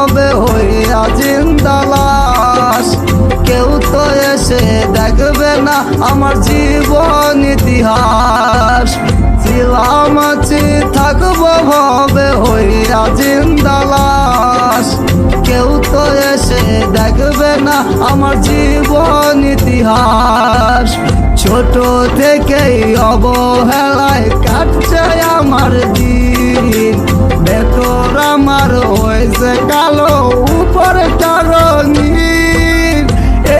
ভবে হইয়া জিন্দালাস কেউ তো এসে দেখবে না আমার জীবন ইতিহাস। ছিলাম থাকব ভবে হইয়া জিন্দালাস কেউ তো এসে দেখবে না আমার জীবন ইতিহাস। ছোট থেকেই অবহেলায় কাটছে আমার দিন। ভেতর আমার হয়েছে কালো রঙিন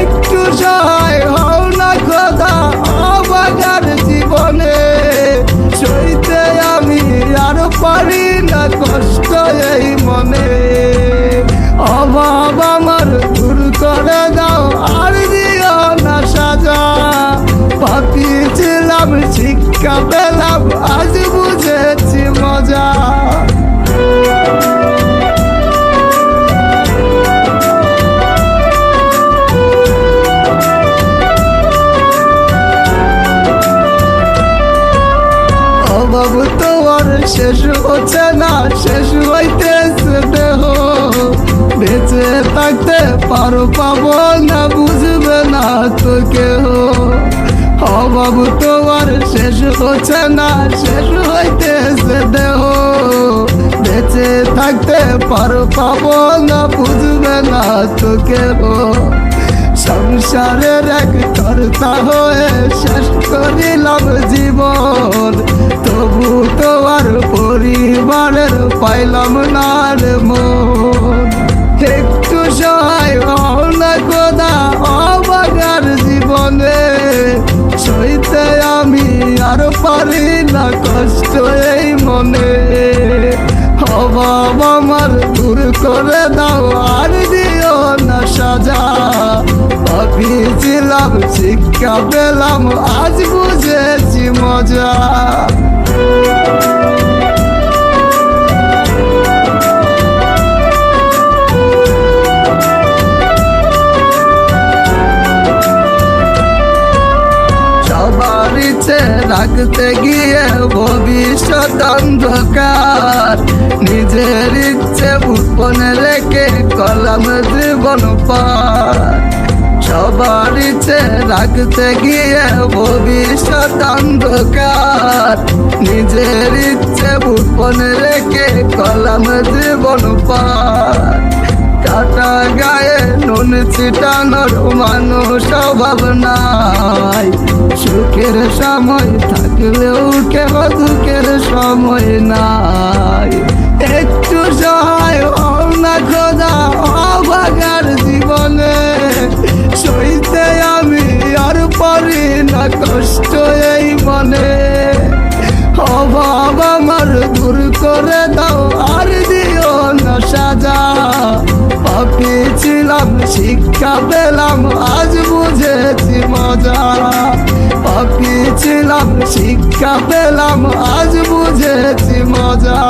একটু সহায় হও না খোদা, অবাগার জীবনে। সইতে আমি আর পারি না কষ্ট এই মনে। অভাব আমার দূর করে দাও, আর দিও না সাজা। পাপি ছিলাম শিক্ষা শেষ হচ্ছে না, শেষ হইতেছে দেহ। বেঁচে থাকতে পারো, পাবো না, বুঝবে না তো কেহ। অভাব তোমার শেষ হচ্ছে না, শেষ হইতেছে দেহ। বেঁচে থাকতে পারো, পাবো না, বুঝবে না তো কেহ। সংসারের এক কর্তা হয়ে শেষ করিলাম জীবন। পাইলাম না রে মন। একটু সহায় না কোদা অবাগার জীবনে। সইতে আমি আর পারি না কষ্ট এই মনে। অভাব আমার দূর করে দাও, আর দিও না সাজা। ভাবিছিলাম শিক্ষা পেলাম, আজ বুঝেছি মজা। রাখতে গিয়ে ভবিষ্যৎ অন্ধকার নিজের ইচ্ছে উৎপন্ন রেখে কলম জীবন পার। সবার ইচ্ছে রাখতে গিয়ে ভবিষ্যৎ অন্ধকার নিজের ইচ্ছে উৎপন্ন রেখে কলম জীবন পার। কাটা ছিটানোর মানুষ অভাব নাই। সুখের সময় থাকলেও কেহ দুঃখের সময় নাই। একটু সহায় হও না খোদা অবাগার জীবনে। সইতে আমি আর পারি না কষ্ট এই মনে। অভাব আমার দূর করে দাও। ছিলাম শিক্ষা পেলাম আজ বুঝেছি মজা পাপি ছিলাম শিক্ষা পেলাম আজ বুঝেছি মজা